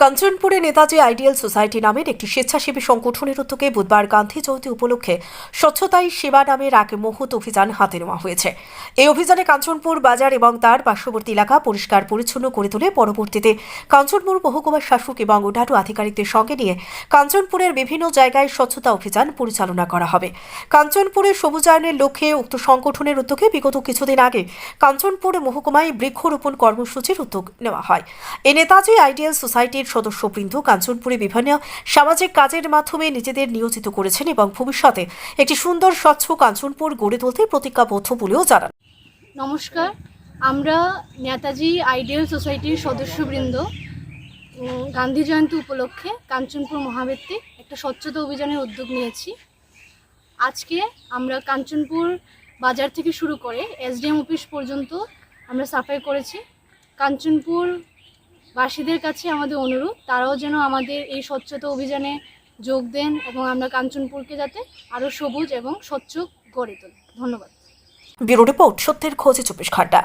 কাঞ্চনপুরে Netaji ideal society নামের একটি স্বেচ্ছাসেবী সংগঠনের উদ্যোগে বুধবার গান্ধী জয়ন্তী উপলক্ষে স্বচ্ছতাই সেবা নামের এক মহৎ অভিযান হাতে নেওয়া হয়েছে। এই অভিযানে কাঞ্চনপুর বাজার এবং তার পার্শ্ববর্তী এলাকা পরিষ্কার পরিচ্ছন্ন করে তুলে। পরবর্তীতে কাঞ্চনপুর মহকুমার শাসক এবং অন্যান্য আধিকারিকদের সঙ্গে নিয়ে কাঞ্চনপুরের বিভিন্ন জায়গায় স্বচ্ছতা অভিযান পরিচালনা করা হবে। কাঞ্চনপুরের সবুজায়নের লক্ষ্যে উক্ত সংগঠনের উদ্যোগে বিগত কিছুদিন আগে কাঞ্চনপুর মহকুমায় বৃক্ষরোপণ কর্মসূচির উদ্যোগ নেওয়া হয়। এ নেতাজি আইডিয়াল সোসাইটির সদস্যবৃন্দ কাঞ্চনপুরে বিভিন্ন সামাজিক কাজের মাধ্যমে নিজেদের নিয়োজিত করেছেন এবং ভবিষ্যতে একটি সুন্দর, স্বচ্ছ কাঞ্চনপুর গড়ে তুলতে প্রতিজ্ঞাবদ্ধ বলেও জানান। নমস্কার, আমরা নেতাজি আইডিয়াল সোসাইটির সদস্যবৃন্দ গান্ধী জয়ন্তী উপলক্ষে কাঞ্চনপুর মহাবৃত্তিক একটা স্বচ্ছতা অভিযানের উদ্যোগ নিয়েছি। আজকে আমরা কাঞ্চনপুর বাজার থেকে শুরু করে এসডিএম অফিস পর্যন্ত আমরা সাফাই করেছি। কাঞ্চনপুর বাসীদের কাছে আমাদের অনুরোধ, তারাও যেন আমাদের এই স্বচ্ছতা অভিযানে যোগ দেন এবং আমরা কাঞ্চনপুরকে যাতে আরও সবুজ এবং স্বচ্ছ গড়ে তোলে। ধন্যবাদ। ব্যুরো রিপোর্ট সত্যের খোঁজে চব্বিশ ঘণ্টা।